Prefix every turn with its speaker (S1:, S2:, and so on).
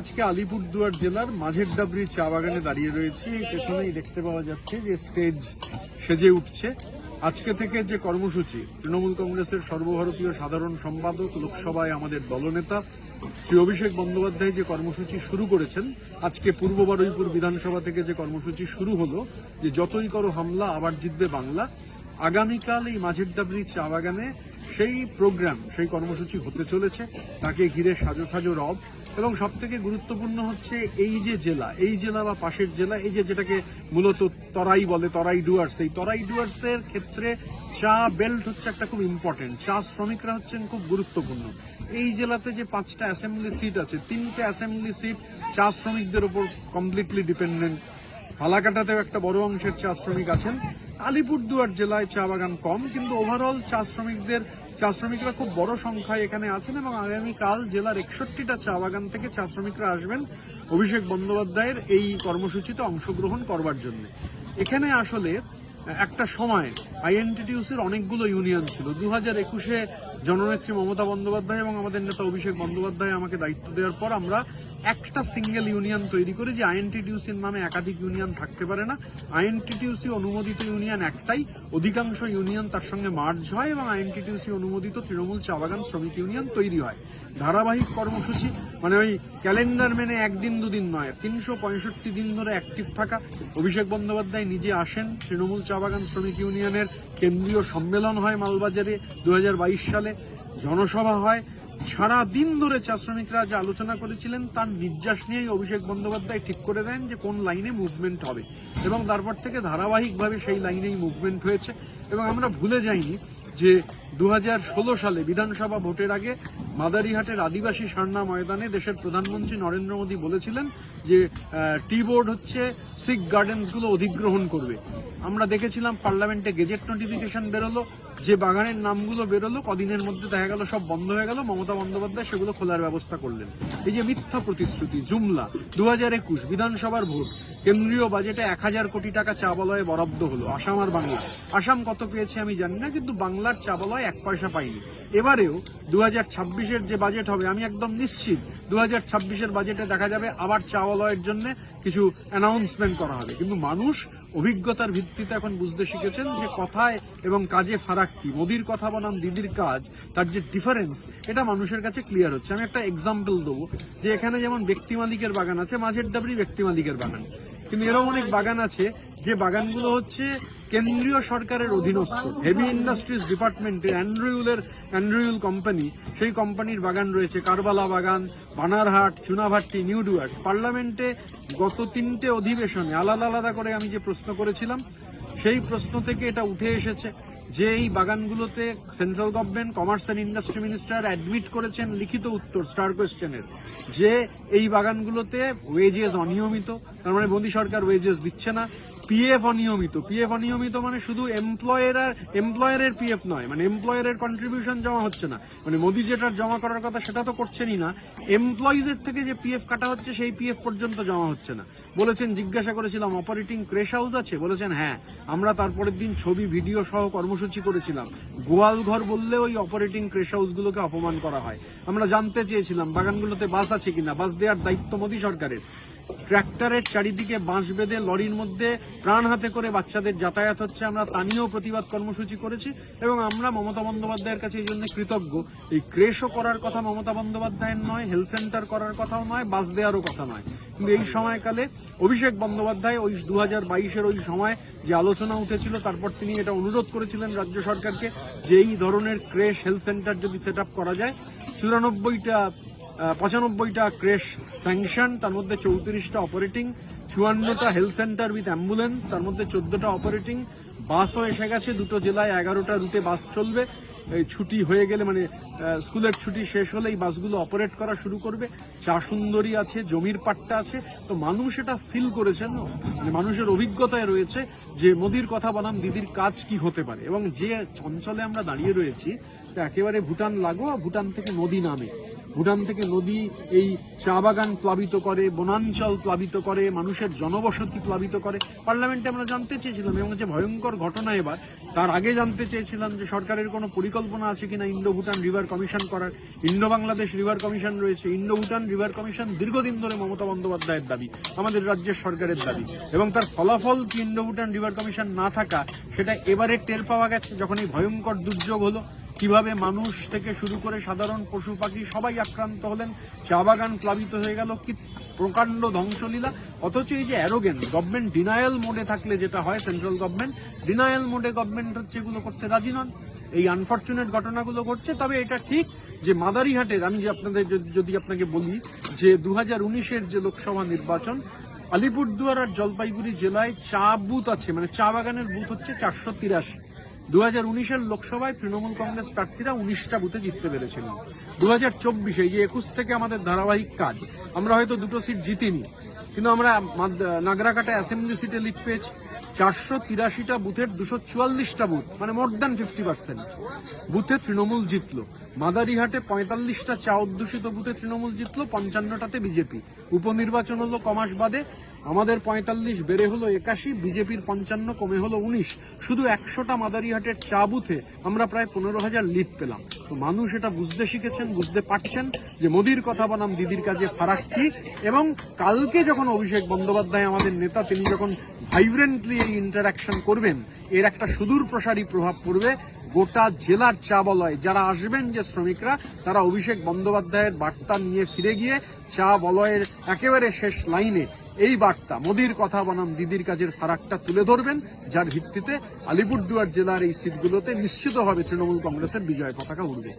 S1: আজকে আলিপুরদুয়ার জেলার মাঝের ডাবরির চা বাগানে দাঁড়িয়ে রয়েছি। পেছনেই দেখতে পাওয়া যাচ্ছে যে স্টেজ সেজে উঠছে। আজকে থেকে যে কর্মসূচি, তৃণমূল কংগ্রেসের সর্বভারতীয় সাধারণ সম্পাদক, লোকসভায় আমাদের দলনেতা শ্রী অভিষেক বন্দ্যোপাধ্যায় যে কর্মসূচি শুরু করেছেন, আজকে পূর্ব বারুইপুর বিধানসভা থেকে যে কর্মসূচি শুরু হলো, যে যতই করো হামলা, আবার জিতবে বাংলা, আগামীকাল এই মাঝের ডাবরি চা বাগানে সেই প্রোগ্রাম সেই কর্মসূচি হতে চলেছে। তাকে ঘিরে সাজো সাজো রব এবং সব থেকে গুরুত্বপূর্ণ হচ্ছে এই যে জেলা, এই জেলা বা পাশের জেলা, এই যে যেটাকে মূলত তরাই বলে, তরাই ডুয়ার্স, এই তরাই ডুয়ার্সের ক্ষেত্রে চা বেল্ট হচ্ছে একটা খুব ইম্পর্টেন্ট চা শ্রমিকরা হচ্ছেন খুব গুরুত্বপূর্ণ। এই জেলাতে যে পাঁচটা অ্যাসেম্বলি সিট আছে, তিনটে অ্যাসেম্বলি সিট চা শ্রমিকদের উপর কমপ্লিটলি ডিপেন্ডেন্ট ফালাকাটাতেও একটা বড় অংশের চা শ্রমিক আছেন। আলিপুরদুয়ার জেলায় চা বাগান কম, কিন্তু ওভারঅল চা শ্রমিকদের, চা শ্রমিকরা খুব বড় সংখ্যায় এখানে আছেন এবং আগামীকাল জেলার একষট্টিটা চা বাগান থেকে চা শ্রমিকরা আসবেন অভিষেক বন্দ্যোপাধ্যায়ের এই কর্মসূচিতে অংশগ্রহণ করবার জন্য। এখানে আসলে একটা সময়, আইএনটিটিউসির অনেকগুলো ইউনিয়ন ছিল। দু হাজার একুশে জননেত্রী মমতা বন্দ্যোপাধ্যায় এবং আমাদের নেতা অভিষেক বন্দ্যোপাধ্যায় আমাকে দায়িত্ব দেওয়ার পর আমরা একটা সিঙ্গেল ইউনিয়ন তৈরি করি যে আইএনটিটিউসির নামে একাধিক ইউনিয়ন থাকতে পারে না। আইএনটিটিউসি অনুমোদিত ইউনিয়ন একটাই। অধিকাংশ ইউনিয়ন তার সঙ্গে মার্জ হয় এবং আইএনটিটিউসি অনুমোদিত তৃণমূল চা বাগান শ্রমিক ইউনিয়ন তৈরি হয়। ধারাবাহিক কর্মসূচি মানে ওই ক্যালেন্ডার মেনে একদিন দুদিন নয়, তিনশো পঁয়ষট্টি দিন ধরে অ্যাক্টিভ থাকা। অভিষেক বন্দ্যোপাধ্যায় নিজে আসেন তৃণমূল চা বাগান শ্রমিক ইউনিয়নের কেন্দ্রীয় সম্মেলন হয় মালবাজারে দু হাজার বাইশ সালে। জনসভা হয়। সারা দিন ধরে চা শ্রমিকরা যে আলোচনা করেছিলেন, তার নির্যাস নিয়েই অভিষেক বন্দ্যোপাধ্যায় ঠিক করে দেন যে কোন লাইনে মুভমেন্ট হবে। এবং তারপর থেকে ধারাবাহিকভাবে সেই লাইনেই মুভমেন্ট হয়েছে। এবং আমরা ভুলে যাইনি যে দু হাজার ষোলো সালে বিধানসভা ভোটের আগে মাদারিহাটের আদিবাসী সারনা ময়দানে দেশের প্রধানমন্ত্রী নরেন্দ্র মোদী বলেছিলেন যে টি বোর্ড হচ্ছে সিক গার্ডেন্সগুলো অধিগ্রহণ করবে। আমরা দেখেছিলাম পার্লামেন্টে গেজেট নোটিফিকেশন বেরোলো, যে বাগানের নামগুলো বেরোলো, কদিনের মধ্যে দেখা গেল সব বন্ধ হয়ে গেল, মমতা বন্দ্যোপাধ্যায় সেগুলো খোলার ব্যবস্থা করলেন। এই যে মিথ্যা প্রতিশ্রুতি, জুমলা দু হাজার একুশ বিধানসভার ভোট কেন্দ্রীয় বাজেটে এক হাজার কোটি টাকা চা বলয়ে বরাদ্দ হলো। আসাম আর বাংলা। আসাম কত পেয়েছে আমি জানি না, কিন্তু বাংলার চা বলয় এক পয়সা পাইনি। এবারেও দু হাজার ছাব্বিশের যে বাজেট হবে, আমি একদম নিশ্চিত দু হাজার ছাব্বিশের বাজেটে দেখা যাবে আবার চা বলয়ের জন্য কিছু অ্যানাউন্সমেন্ট করা হবে। কিন্তু মানুষ অভিজ্ঞতার ভিত্তিতে এখন বুঝতে শিখেছেন যে কথায় এবং কাজে ফারাক কি। মোদির কথা বনাম, দিদির কাজ, তার যে ডিফারেন্স এটা মানুষের কাছে ক্লিয়ার হচ্ছে। আমি একটা এক্সাম্পল দেবো যে এখানে যেমন ব্যক্তি মালিকের বাগান আছে, মাঝের ডাবরি ব্যক্তি মালিকের বাগান। কিন্তু এরকম অনেক বাগান আছে, যে বাগানগুলো হচ্ছে কেন্দ্রীয় সরকারের অধীনস্থ হেভি ইন্ডাস্ট্রিজ ডিপার্টমেন্টে অ্যান্ড্রিউলের অ্যান্ড্রিউল কোম্পানি সেই কোম্পানির বাগান রয়েছে, কারবালা বাগান, বানারহাট, চুনাভাট্টি নিউ ডুয়ার্স পার্লামেন্টে গত তিনটে অধিবেশনে আলাদা আলাদা করে আমি যে প্রশ্ন করেছিলাম, সেই প্রশ্ন থেকে এটা উঠে এসেছে। যে এই বাগানগুলোতে central government commerce and industry minister admit করেছেন লিখিত উত্তর, স্টার কোয়েশ্চেনের। যে এই বাগানগুলোতে ওয়েজেস অনিয়মিত, তার মানে মোদী সরকার ওয়েজেস দিচ্ছে না। পিএফ অনিয়মিত। পিএফ অনিয়মিত মানে শুধু এমপ্লয়ের এমপ্লয়ারের পিএফ নয় মানে এমপ্লয়ারের কন্ট্রিবিউশন জমা হচ্ছে না। মানে মোদি যেটা জমা করার কথা সেটা তো করছেনই না। এমপ্লয়িজের থেকে যে পিএফ কাটা হচ্ছে সেই পিএফ পর্যন্ত জমা হচ্ছে না। বলেছেন, জিজ্ঞাসা করেছিলাম অপারেটিং ক্রেশ হাউস আছে? বলেছেন হ্যাঁ। আমরা তারপরের দিন ছবি ভিডিও সহ কর্মসূচি করেছিলাম। গোয়াল ঘর বললে ওই অপারেটিং ক্রেশ হাউসগুলোকে অপমান করা হয়। আমরা জানতে চেয়েছিলাম, বাগানগুলোতে বাস আছে কিনা? বাস দেওয়ার দায়িত্ব মোদী সরকারের। ট্র্যাক্টরের চারিদিকে বাঁশ বেঁধে লরির মধ্যে প্রাণ হাতে করে বাচ্চাদের যাতায়াত হচ্ছে। আমরা তা নিয়েও প্রতিবাদ কর্মসূচি করেছি এবং আমরা মমতা বন্দ্যোপাধ্যায়ের কাছে এই জন্য কৃতজ্ঞ। এই ক্রেশও করার কথা মমতা বন্দ্যোপাধ্যায়ের নয়, হেলথ সেন্টার করার কথাও নয়, বাস দেওয়ারও কথা নয়। কিন্তু এই সময়কালে অভিষেক বন্দ্যোপাধ্যায় ওই দু হাজার বাইশের ওই সময় যে আলোচনা উঠেছিল, তারপর তিনি এটা অনুরোধ করেছিলেন রাজ্য সরকারকে যে এই ধরনের ক্রেশ হেলথ সেন্টার যদি সেট করা যায়, চুরানব্বইটা পঁচানব্বইটা ক্রেশ স্যাংশন, তার মধ্যে চৌত্রিশটা অপারেটিং, চুয়ান্নটা হেলথ সেন্টার উইথ অ্যাম্বুলেন্স, তার মধ্যে চোদ্দটা অপারেটিং, বাসও এসে গেছে, দুটো জেলায় এগারোটা রুটে বাস চলবে। এই ছুটি হয়ে গেলে মানে স্কুলের ছুটি শেষ হলে এই বাসগুলো অপারেট করা শুরু করবে। চা সুন্দরী আছে, জমির পাট্টা আছে, তো মানুষ এটা ফিল করেছেন মানে মানুষের অভিজ্ঞতায় রয়েছে যে মোদির কথা বনাম, দিদির কাজ কি হতে পারে? এবং যে অঞ্চলে আমরা দাঁড়িয়ে রয়েছি, তা একেবারে ভুটান লাগো ভুটান থেকে নদী নামে। ভুটান থেকে নদী এই চা বাগান প্লাবিত করে, বনাঞ্চল প্লাবিত করে, মানুষের জনবসতি প্লাবিত করে। পার্লামেন্টে আমরা জানতে চেয়েছিলাম, এবং যে ভয়ঙ্কর ঘটনা এবার, তার আগে জানতে চেয়েছিলাম যে সরকারের কোনো পরিকল্পনা আছে কিনা ইন্ডো ভুটান রিভার কমিশন করার। ইন্ডো বাংলাদেশ রিভার কমিশন রয়েছে। ইন্ডো ভুটান রিভার কমিশন দীর্ঘদিন ধরে মমতা বন্দ্যোপাধ্যায়ের দাবি, আমাদের রাজ্যের সরকারের দাবি, এবং তার ফলাফল কি ইন্ডো ভুটান রিভার কমিশন না থাকা, সেটা এবারে টের পাওয়া গেছে, যখন এই ভয়ঙ্কর দুর্যোগ হলো। কীভাবে মানুষ থেকে শুরু করে সাধারণ পশু পাখি সবাই আক্রান্ত হলেন, চা বাগান প্লাবিত হয়ে গেল, কি প্রকাণ্ড ধ্বংসলীলা। অথচ এই যে অ্যারোগেন গভর্নমেন্ট ডিনায়াল মোডে থাকলে যেটা হয় সেন্ট্রাল গভর্নমেন্ট ডিনায়াল মোডে গভর্নমেন্ট হচ্ছে এগুলো করতে রাজি নন। এই আনফর্চুনেট ঘটনাগুলো ঘটছে, তবে এটা ঠিক যে মাদারিহাটের, আমি যে আপনাদের যদি- আপনাকে বলি যে দু হাজার যে লোকসভা নির্বাচন, আলিপুরদুয়ার আর জলপাইগুড়ি জেলায় চা বুথ আছে মানে চা বাগানের বুথ হচ্ছে চারশো তিরাশি। দু হাজার উনিশের লোকসভায় তৃণমূল কংগ্রেস প্রার্থীরা উনিশটা বুথে জিততে পেরেছিলেন দু হাজার চব্বিশে যে একুশ থেকে আমাদের ধারাবাহিক কাজ, আমরা হয়তো দুটো সিট জিতিনি, কিন্তু আমরা নাগরাকাটা অ্যাসেম্বলি সিটে লিড পেয়েছি। চারশো তিরাশিটা বুথের দুশো চুয়াল্লিশটা বুথ মানে মোর দ্যান ফিফটি পার্সেন্ট বুথে তৃণমূল জিতলো। মাদারিহাটে পঁয়তাল্লিশটা চা অধ্যুষিত বুথে তৃণমূল জিতলো, পঞ্চান্নটাতে বিজেপি। উপনির্বাচন হলো কমাস বাদে আমাদের পঁয়তাল্লিশ বেড়ে হলো একাশি, বিজেপির পঞ্চান্ন, কমে হলো উনিশ। শুধু একশোটা মাদারিহাটের চা বুথে আমরা প্রায় পনেরো হাজার লিড পেলাম। তো মানুষ এটা বুঝতে শিখেছেন, বুঝতে পারছেন যে মোদির কথা বনাম, দিদির কাজে ফারাক কি? এবং কালকে যখন অভিষেক বন্দ্যোপাধ্যায় আমাদের নেতা, তিনি যখন ভাইব্রেন্টলি এই ইন্টারাকশন করবেন, এর একটা সুদূর প্রসারী প্রভাব পড়বে গোটা জেলার চা বলয় যারা আসবেন যে শ্রমিকরা, তারা অভিষেক বন্দ্যোপাধ্যায়ের বার্তা নিয়ে ফিরে গিয়ে চা বলয়ের একেবারে শেষ লাইনে এই বার্তা মোদির কথা বনাম দিদির কাজের ফারাকটা তুলে ধরবেন, যার ভিত্তিতে আলিপুরদুয়ার জেলার এই সিটগুলোতে নিশ্চিতভাবে তৃণমূল কংগ্রেসের বিজয় পতাকা উঠবে